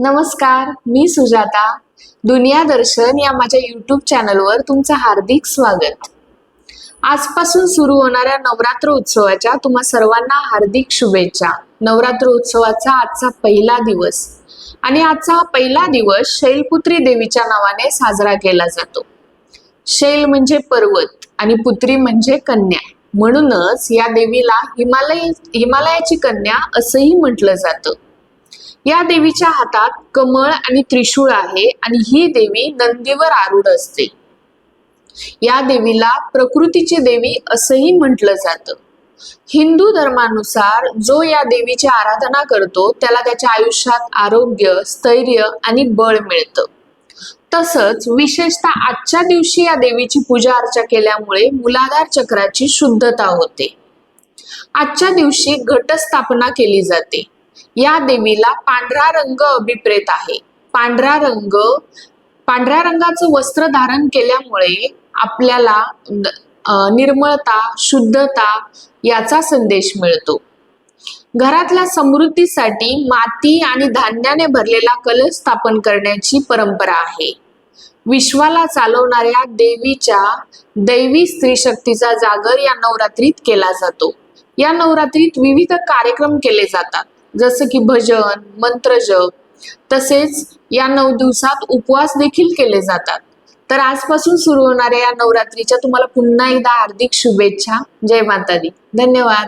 नमस्कार मी सुजाता. दुनिया दर्शन या माझ्या युट्यूब चॅनलवर तुमचं हार्दिक स्वागत. आजपासून सुरू होणाऱ्या नवरात्र उत्सवाच्या तुम्हा सर्वांना हार्दिक शुभेच्छा. नवरात्र उत्सवाचा आजचा पहिला दिवस आणि आजचा हा पहिला दिवस शैलपुत्री देवीच्या नावाने साजरा केला जातो. शैल म्हणजे पर्वत आणि पुत्री म्हणजे कन्या. म्हणूनच या देवीला हिमालय हिमालयाची कन्या असंही म्हटलं जातं. या देवीच्या हातात कमळ आणि त्रिशूळ आहे आणि ही देवी नंदीवर आरूढ असते. या देवीला प्रकृतीची देवी असंही म्हटलं जातं. हिंदू धर्मानुसार जो या देवीची आराधना करतो त्याला त्याच्या आयुष्यात आरोग्य स्थैर्य आणि बळ मिळतं. तसंच विशेषतः आजच्या दिवशी या देवीची पूजा अर्चा केल्यामुळे मुलाधार चक्राची शुद्धता होते. आजच्या दिवशी घटस्थापना केली जाते. या देवीला पांढरा रंग अभिप्रेत आहे. पांढरा रंग पांढऱ्या रंगाचं वस्त्र धारण केल्यामुळे आपल्याला निर्मळता शुद्धता याचा संदेश मिळतो. घरातल्या समृद्धीसाठी माती आणि धान्याने भरलेला कलश स्थापन करण्याची परंपरा आहे. विश्वाला चालवणाऱ्या देवीच्या दैवी स्त्री शक्तीचा जागर या नवरात्रीत केला जातो. या नवरात्रीत विविध कार्यक्रम केले जातात. जसं की भजन मंत्रजप तसेच या नऊ दिवसात उपवास देखील केले जातात. तर आजपासून सुरू होणाऱ्या या नवरात्रीच्या तुम्हाला पुन्हा एकदा हार्दिक शुभेच्छा. जय माता दी धन्यवाद.